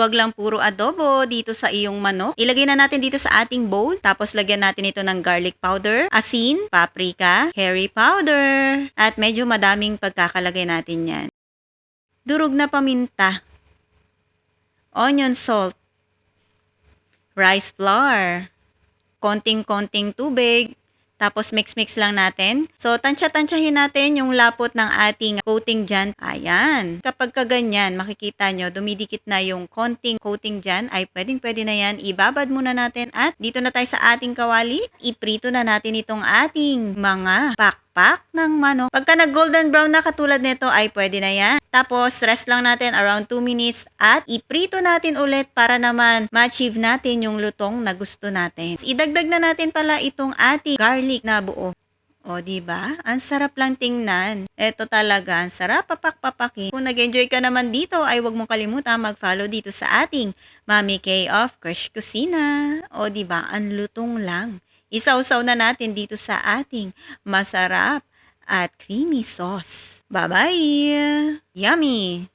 Huwag lang puro adobo dito sa iyong manok. Ilagay na natin dito sa ating bowl. Tapos lagyan natin ito ng garlic powder, asin, paprika, curry powder, at medyo madaming pagkakalagay natin yan. Durog na paminta. Onion salt. Rice flour. Konting-konting tubig. Tapos mix-mix lang natin. So, tansya-tansyahin natin yung lapot ng ating coating dyan. Ayan. Kapag kaganyan, makikita nyo, dumidikit na yung konting coating dyan, ay pwedeng-pwede na yan. Ibabad muna natin at dito na tayo sa ating kawali. Iprito na natin itong ating mga pakpak ng manok. Pagka nag-golden brown na katulad nito, ay pwede na yan. Tapos, rest lang natin around 2 minutes at iprito natin ulit para naman ma-achieve natin yung lutong na gusto natin. Idagdag na natin pala itong ating garlic na buo. O, di ba? Ang sarap lang tingnan. Ito talaga, ang sarap papak-papakin. Kung nag-enjoy ka naman dito, ay huwag mong kalimutan mag-follow dito sa ating Mami K of Crush Kusina. O, di ba? Ang lutong lang. Isaw-saw na natin dito sa ating masarap at creamy sauce. Bye-bye! Yummy!